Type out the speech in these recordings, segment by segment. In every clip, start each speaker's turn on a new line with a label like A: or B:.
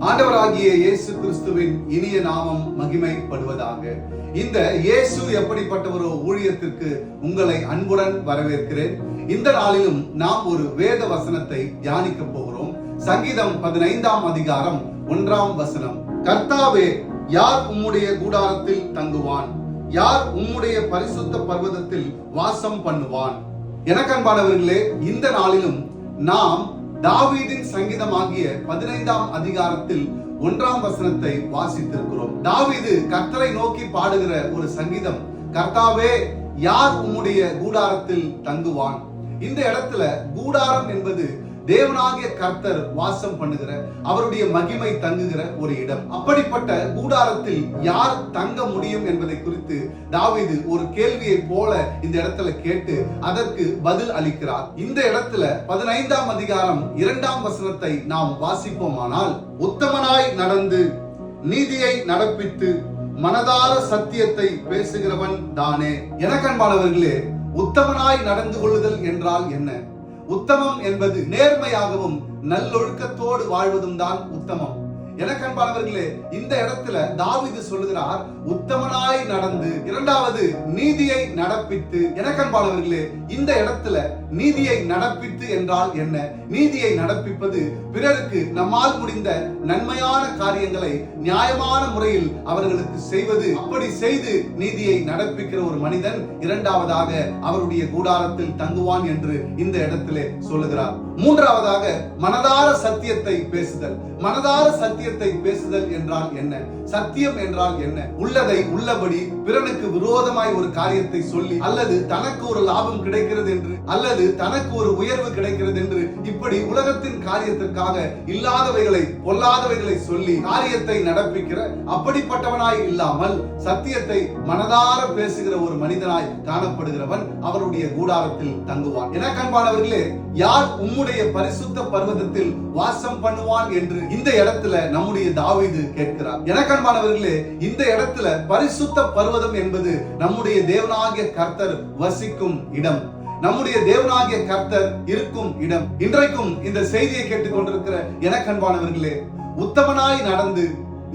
A: ஆண்டவராகிய இயேசு கிறிஸ்துவின் இனிய நாமம் மகிமைப்படுவதாக. இந்த இயேசு எப்படிப்பட்டவரோ ஊழியத்திற்கு உங்களை அன்புடன் வரவேற்கிறேன். இந்த நாளிலும் நாம் ஒரு வேத வசனத்தை தியானிக்க போகிறோம். சங்கீதம் பதினைந்தாம் அதிகாரம் ஒன்றாம் வசனம். கர்த்தாவே யார் உம்முடைய கூடாரத்தில் தங்குவான்? யார் உம்முடைய பரிசுத்த பர்வதத்தில் வாசம் பண்ணுவான்? எனக்கன்பானவர்களே இந்த நாளிலும் நாம் தாவீதின் சங்கீதமாகிய பதினைந்தாம் அதிகாரத்தில் ஒன்றாம் வசனத்தை வாசித்திருக்கிறோம். தாவீது கர்த்தரை நோக்கி பாடுகிற ஒரு சங்கீதம் கர்த்தாவே யார் உம்முடைய கூடாரத்தில் தங்குவான்? இந்த இடத்துல கூடாரம் என்பது தேவனாகிய கர்த்தர் வாசம் பண்ணுகிற அவருடைய மகிமை தங்குகிற ஒரு இடம். அப்படிப்பட்ட கூடாரத்தில் யார் தங்க முடியும் என்பதை குறித்து தாவிது ஒரு கேள்வியை போல இந்த இடத்துல கேட்டு அதற்கு பதில் அளிக்கிறார். இந்த இடத்துல பதினைந்தாம் அதிகாரம் இரண்டாம் வசனத்தை நாம் வாசிப்போமானால் உத்தமனாய் நடந்து நீதியை நடப்பித்து மனதார சத்தியத்தை பேசுகிறவன் தானே. எனக்கன்பானவர்களே உத்தமனாய் நடந்து கொள்ளுதல் என்றால் என்ன? உத்தமம் என்பது நேர்மையாகவும் நல்லொழுக்கத்தோடு வாழ்வதும் தான் உத்தமம். எனக்கன்பானவர்களே இந்த இடத்துல தாவிது சொல்லுகிறார் உத்தமனாய் நடந்து இரண்டாவது நீதியை நடப்பித்து. எனக்கன்பானவர்களே இந்த இடத்துல நீதியை நடப்பித்து என்றால் என்ன? நீதியை நடப்பிப்பது பிறருக்கு நம்மால் முடிந்த நன்மையான காரியங்களை நியாயமான முறையில் அவர்களுக்கு செய்வது. அப்படி செய்து நீதியை நடப்பிக்கிற ஒரு மனிதன் இரண்டாவதாக அவருடைய கூடாரத்தில் தங்குவான் என்று இந்த இடத்திலே சொல்லுகிறார். மூன்றாவதாக மனதார சத்தியத்தை பேசுதல். மனதார சத்தியத்தை பேசுதல் என்றால் என்ன? சத்தியம் என்றால் என்ன? உள்ளதை உள்ளபடி பிறனுக்கு விரோதமாய் ஒரு காரியத்தை சொல்லி அல்லது தனக்கு ஒரு லாபம் கிடைக்கிறது என்று அல்லது தனக்கு ஒரு உயர்வு கிடைக்கிறது என்று இப்படி உலகத்தின் காரியத்திற்காக இல்லாதவைகளை பொல்லாதவைகளை சொல்லி காரியத்தை நடப்பிக்கிற அப்படிப்பட்டவனாய் இல்லாமல் சத்தியத்தை மனதார பேசுகிற ஒரு மனிதனாய் காணப்படுகிறவன் அவருடைய கூடாரத்தில் தங்குவான். என கண்பானவர்களே யார் உம்முடைய பரிசுத்த பர்வதத்தில் வாசம் பண்ணுவான் என்று இந்த இடத்துல நம்முடைய தாவீது கேட்கிறார். எனக்கன்பானவர்களே இந்த இடத்துல பரிசுத்த பர்வதம் என்பது நம்முடைய தேவனாகிய கர்த்தர் வசிக்கும் இடம். நம்முடைய தேவனாகிய கர்த்தர் இருக்கும் இடம். இன்றைக்கும் இந்த செய்தியை கேட்டுக்கொண்டிருக்கிற எனக்கன்பானவர்களே உத்தமனாய் நடந்து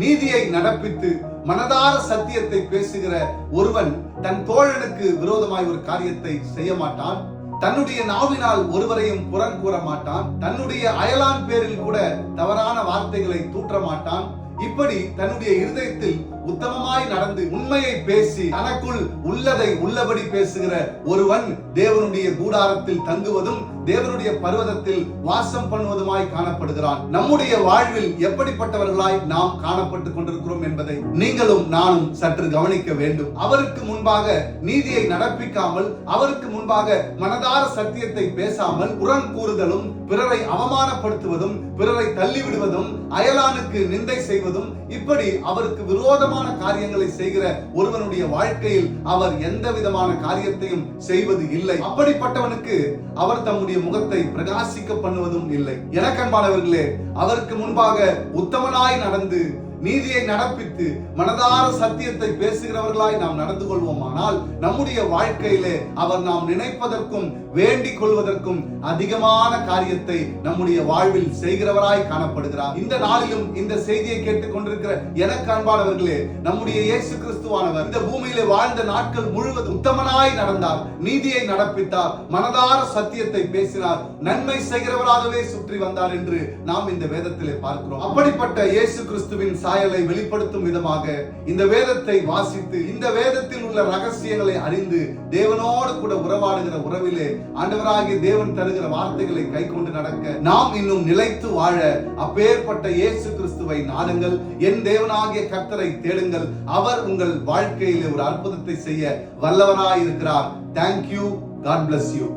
A: நீதியை நடப்பித்து மனதார சத்தியத்தை பேசுகிற ஒருவன் தன் தோழனுக்கு விரோதமாய் ஒரு காரியத்தை செய்ய மாட்டான். தன்னுடைய நாவினால் ஒருவரையும் புறம் கூற மாட்டான். தன்னுடைய அயலான் பேரில் கூட தவறான வார்த்தைகளை தூற்ற மாட்டான் இப்படி தன்னுடைய இருதயத்தில் உத்தமமாய் நடந்து உண்மையை பேசி தனக்குள் உள்ளதை உள்ளபடி பேசுகிற ஒருவன் தேவனுடைய கூடாரத்தில் தங்குவதும் தேவனுடைய பர்வதத்தில் வாசம் பண்ணுவதுமாய் காணப்படுகிறான். நம்முடைய வாழ்வில் எப்படிப்பட்டவர்களாய் நாம் காணப்பட்டுக் கொண்டிருக்கிறோம் என்பதை நீங்களும் நானும் சற்று கவனிக்க வேண்டும். அவருக்கு முன்பாக நீதியை நடப்பிக்காமல் அவருக்கு முன்பாக மனதார சத்தியத்தை பேசாமல் புறம் கூறுதலும் பிறரை அவமானப்படுத்துவதும் பிறரை தள்ளிவிடுவதும் அயலானுக்கு நிந்தை செய்வதும் இப்படி அவருக்கு விரோதமான காரியங்களை செய்கிற ஒருவனுடைய வாழ்க்கையில் அவர் எந்த விதமான காரியத்தையும் செய்வது இல்லை. அப்படிப்பட்டவனுக்கு அவர் தம்முடைய முகத்தை பிரகாசிக்க பண்ணுவதும் இல்லை. எனக்கன்பானவர்களே அவருக்கு முன்பாக உத்தமனாய் நடந்து நீதியை நடப்பித்து மனதார சத்தியத்தை பேசுகிறவர்களாய் நாம் நடந்து கொள்வோமானால் நம்முடைய வாழ்க்கையிலே அவர் நாம் நினைப்பதற்கும் வேண்டிக் கொள்வதற்கும் அதிகமான காரியத்தை நம்முடைய வாழ்வில் செய்கிறவராய் காணப்படுகிறார். இந்த நாளிலும் இந்த செய்தியை கேட்டுக் கொண்டிருக்கிற எனக்கு அன்பானவர்களே நம்முடைய இயேசு கிறிஸ்துவானவர் இந்த பூமியிலே வாழ்ந்த நாட்கள் முழுவதும் உத்தமனாய் நடந்தார். நீதியை நடப்பித்தார் மனதார சத்தியத்தை பேசினார் நன்மை செய்கிறவராகவே சுற்றி வந்தார் என்று நாம் இந்த வேதத்திலே பார்க்கிறோம். அப்படிப்பட்ட இயேசு கிறிஸ்துவின் சாயலை வெளிப்படுத்தும் விதமாக இந்த வேதத்தை வாசித்து இந்த வேதத்தில் உள்ள ரகசியங்களை அறிந்து தேவனோடு கூட உறவாடுகிற உறவிலே ஆண்டவராகிய தேவன் தருகிற வார்த்தைகளை கை கொண்டு நடக்க நாம் இன்னும் நிலைத்து வாழ அப்பேற்பட்ட இயேசு கிறிஸ்துவை நாடுங்கள். என் தேவனாகிய கர்த்தரை தேடுங்கள். அவர் உங்கள் வாழ்க்கையிலே ஒரு அற்புதத்தை செய்ய வல்லவராய் இருக்கிறார் தேங்க்யூ காட் பிளஸ் யூ